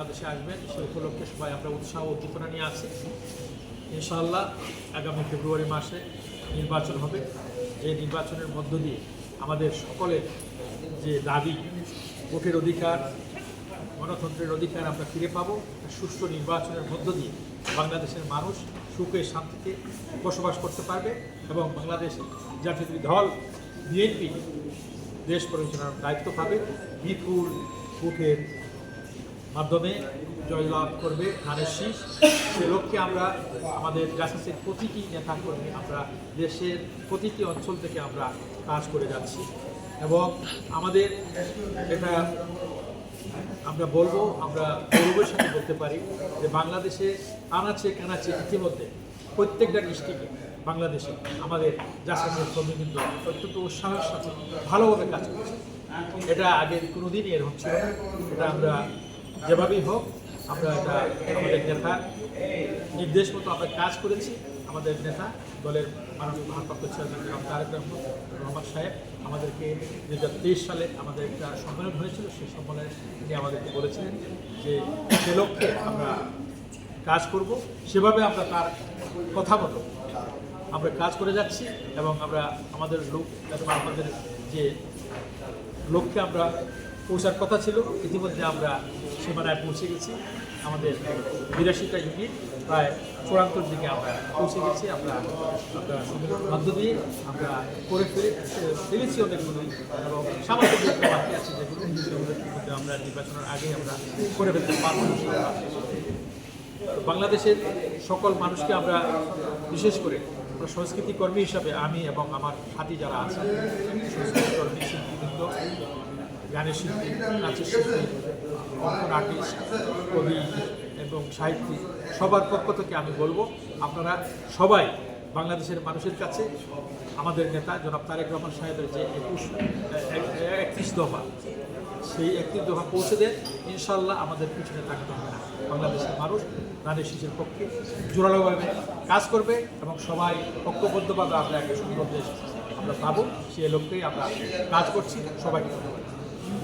বাংলাদেশে আসবেন, সে উপলক্ষে সবাই আমরা উৎসাহ উদ্দীপনা নিয়ে আছি ইনশাআল্লাহ আগামী ফেব্রুয়ারি মাসে নির্বাচন হবে। যে নির্বাচনের মধ্য দিয়ে আমাদের সকলের যে দাবি, ভোটের অধিকার, গণতন্ত্রের অধিকার আমরা ফিরে পাবো সুষ্ঠু নির্বাচনের মধ্য দিয়ে বাংলাদেশের মানুষ সুখে শান্তিতে বসবাস করতে পারবে এবং বাংলাদেশ জাতীয় দল, বিএনপি দেশ পরিচালনার দায়িত্ব পাবে বিপুল ভোটের মাধ্যমে জয়লাভ করবে ধানের শীষ। সে লক্ষ্যে আমরা আমাদের জাসাসের প্রতিটি নেতা কর্মী আমরা দেশের প্রতিটি অঞ্চল থেকে আমরা কাজ করে যাচ্ছি। এবং আমাদের এটা আমরা বলব, আমরা গৌরবের সাথে বলতে পারি যে বাংলাদেশে আনাচে কানাচে ইতিমধ্যে প্রত্যেকটা ডিস্ট্রিক্টে বাংলাদেশে আমাদের জাসাসের কর্মীবৃন্দ অত্যন্ত উৎসাহের সাথে ভালোভাবে কাজ করছে। এটা আগের কোনোদিনই ছিল না। এটা আমরা যেভাবেই হোক, আমরা এটা আমাদের নেতা নির্দেশ মতো আমরা কাজ করেছি। আমাদের নেতা দলের মাননীয় ভারপ্রাপ্ত চেয়ারম্যান জনাব তারেক রহমান রহমান সাহেব আমাদেরকে দু হাজার তেইশ সালে আমাদের একটা সম্মেলন হয়েছিল, সেই সম্মেলনে তিনি আমাদেরকে বলেছিলেন যে সে লক্ষ্যে আমরা কাজ করব। সেভাবে আমরা তার কথা মতো আমরা কাজ করে যাচ্ছি এবং আমরা আমাদের লোক, আমাদের যে লক্ষ্যে আমরা পৌঁছার কথা ছিল। ইতিমধ্যে আমরা সীমানায় পৌঁছে গেছি। আমাদের বিরাশিটা ইউনিট প্রায় চূড়ান্তর দিকে আমরা পৌঁছে গেছি। আমরা মধ্য দিয়ে আমরা করে ফেলে, ফেলেছি অনেকগুলোই এবং সামাজিক বাকি আছে যেগুলো আমরা নির্বাচনের আগে আমরা করে ফেলতে পারব বাংলাদেশের সকল মানুষকে আমরা বিশেষ করে সংস্কৃতি কর্মী হিসাবে আমি এবং আমার সাথী যারা আছেন, সংস্কৃতি কর্মী গানের শিল্পী, নাচের শিল্পী অঙ্কন আর্টিস্ট কবি এবং সাহিত্যিক, সবার পক্ষ থেকে আমি বলব, আপনারা সবাই বাংলাদেশের মানুষের কাছে আমাদের নেতা জনাব তারেক রহমান সাহেবের যে একুশ একত্রিশ দফা, সেই একত্রিশ দফা পৌঁছে দেন ইনশাল্লাহ আমাদের পিছনে থাকতে হবে না। বাংলাদেশের মানুষ ধানের শিশুর পক্ষে জোরালোভাবে কাজ করবে এবং সবাই ঐক্যবদ্ধভাবে আমরা একটা সুন্দর দেশ আমরা পাবো সেই লক্ষ্যেই আমরা কাজ করছি। সবাইকে ধন্যবাদ। Gracias.